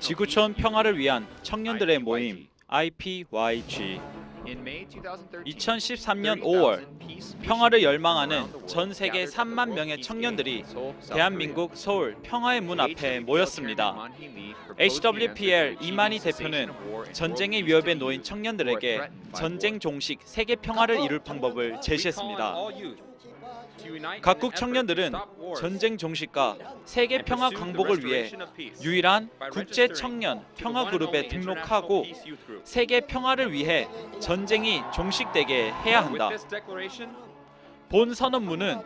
지구촌 평화를 위한 청년들의 모임 IPYG 2013년 5월 평화를 열망하는 전 세계 3만 명의 청년들이 대한민국 서울 평화의 문 앞에 모였습니다. HWPL 이만희 대표는 전쟁의 위협에 놓인 청년들에게 전쟁 종식 세계 평화를 이룰 방법을 제시했습니다. 각국 청년들은 전쟁 종식과 세계 평화 강복을 위해 유일한 국제 청년 평화 그룹에 등록하고 세계 평화를 위해 전쟁이 종식되게 해야 한다. 본 선언문은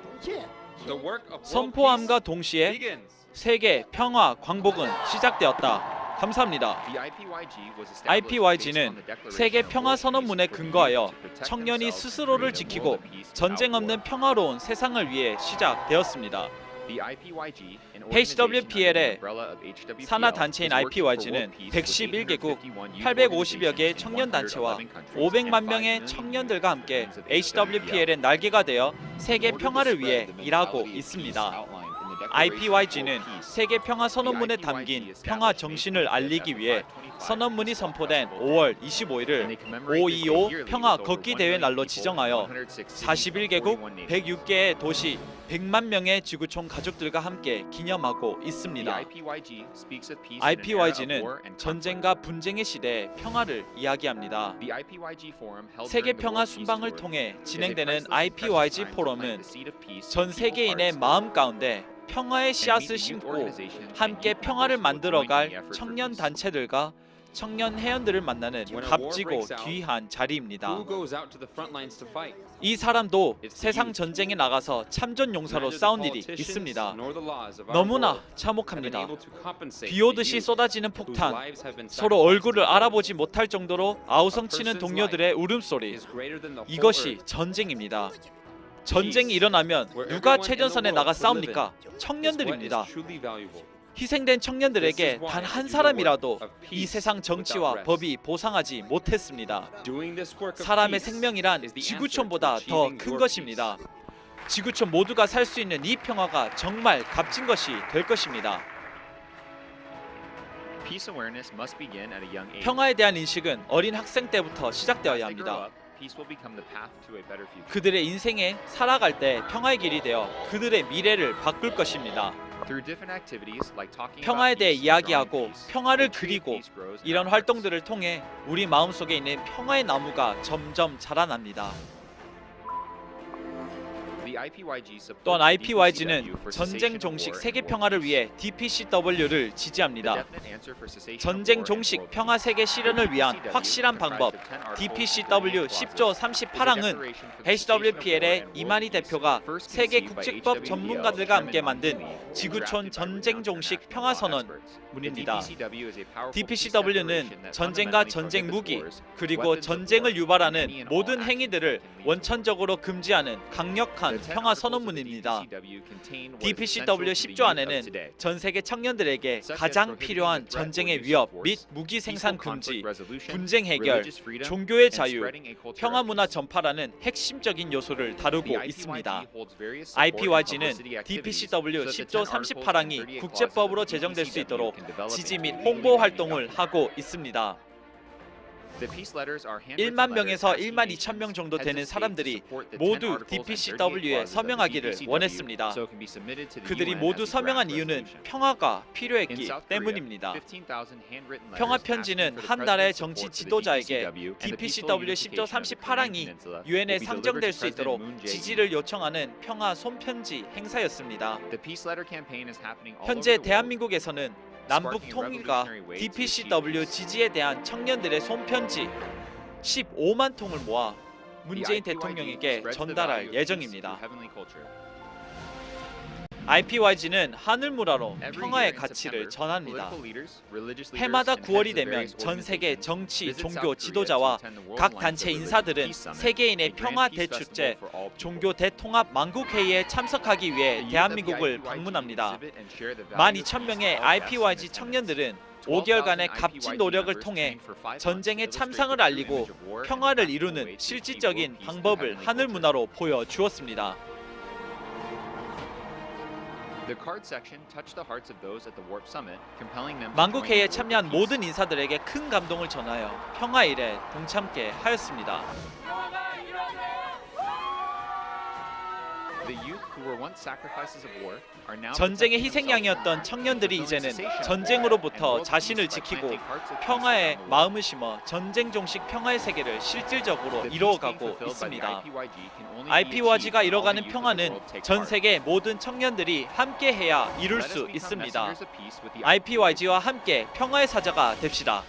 선포함과 동시에 세계 평화 광복은 시작되었다. 감사합니다. IPYG는 세계 평화 선언문에 근거하여 청년이 스스로를 지키고 전쟁 없는 평화로운 세상을 위해 시작되었습니다. HWPL의 산하 단체인 IPYG는 111개국 850여 개의 청년 단체와 500만 명의 청년들과 함께 HWPL의 날개가 되어 세계 평화를 위해 일하고 있습니다. IPYG는 세계 평화 선언문에 담긴 평화 정신을 알리기 위해 선언문이 선포된 5월 25일을 525 평화 걷기 대회 날로 지정하여 41개국 106개의 도시 100만 명의 지구촌 가족들과 함께 기념하고 있습니다. IPYG는 전쟁과 분쟁의 시대의 평화를 이야기합니다. 세계 평화 순방을 통해 진행되는 IPYG 포럼은 전 세계인의 마음 가운데 평화의 씨앗을 심고 함께 평화를 만들어갈 청년 단체들과 청년 회원들을 만나는 값지고 귀한 자리입니다. 이 사람도 세상 전쟁에 나가서 참전 용사로 싸운 일이 있습니다. 너무나 참혹합니다. 비 오듯이 쏟아지는 폭탄, 서로 얼굴을 알아보지 못할 정도로 아우성치는 동료들의 울음소리. 이것이 전쟁입니다. 전쟁이 일어나면 누가 최전선에 나가 싸웁니까? 청년들입니다. 희생된 청년들에게 단 한 사람이라도 이 세상 정치와 법이 보상하지 못했습니다. 사람의 생명이란 지구촌보다 더 큰 것입니다. 지구촌 모두가 살 수 있는 이 평화가 정말 값진 것이 될 것입니다. 평화에 대한 인식은 어린 학생 때부터 시작되어야 합니다. 그들의 인생에 살아갈 때 평화의 길이 되어 그들의 미래를 바꿀 것입니다. 평화에 대해 이야기하고 평화를 그리고 이런 활동들을 통해 우리 마음속에 있는 평화의 나무가 점점 자라납니다. 또한 IPYG는 전쟁 종식 세계 평화를 위해 DPCW를 지지합니다. 전쟁 종식 평화 세계 실현을 위한 확실한 방법. DPCW 10조 38항은 HWPL의 이만희 대표가 세계 국제법 전문가들과 함께 만든 지구촌 전쟁 종식 평화 선언문입니다. DPCW는 전쟁과 전쟁 무기 그리고 전쟁을 유발하는 모든 행위들을 원천적으로 금지하는 강력한 평화 선언문입니다. DPCW 10조 안에는 전 세계 청년들에게 가장 필요한 전쟁의 위협 및 무기 생산 금지, 분쟁 해결, 종교의 자유, 평화 문화 전파라는 핵심적인 요소를 다루고 있습니다. IPYG는 DPCW 10조 38항이 국제법으로 제정될 수 있도록 지지 및 홍보 활동을 하고 있습니다. 1만 명에서 1만 2천 명 정도 되는 사람들이 모두 DPCW에 서명하기를 원했습니다. 그들이 모두 서명한 이유는 평화가 필요했기 때문입니다. 평화 편지는 한 나라의 정치 지도자에게 DPCW 10조 38항이 유엔에 상정될 수 있도록 지지를 요청하는 평화 손편지 행사였습니다. 현재 대한민국에서는 남북 통일과 DPCW 지지에 대한 청년들의 손편지. 15만 통을 모아 문재인 대통령에게 전달할 예정입니다. IPYG는 하늘무라로 평화의 가치를 전합니다. 해마다 9월이 되면 전 세계 정치, 종교 지도자와 각 단체 인사들은 세계인의 평화 대축제 종교 대통합 만국회의에 참석하기 위해 대한민국을 방문합니다. 12,000명의 IPYG 청년들은 5개월간의 값진 노력을 통해 전쟁의 참상을 알리고 평화를 이루는 실질적인 방법을 하늘 문화로 보여주었습니다. War 참여한. 모든 인사들에게 큰 감동을 전하여 평화 일에 동참케 하였습니다. 전쟁의 희생양이었던 청년들이 이제는 전쟁으로부터 자신을 지키고 평화의 world. 마음을 심어 전쟁 종식 평화의 세계를 실질적으로 이루어가고 있습니다. IPYG can only be IP와지가 achieved when all the 이뤄가는 평화는 전. 세계 모든 청년들이 함께 해야 이룰 Let us 수 있습니다. IPYG와 함께 평화의 사자가 됩시다.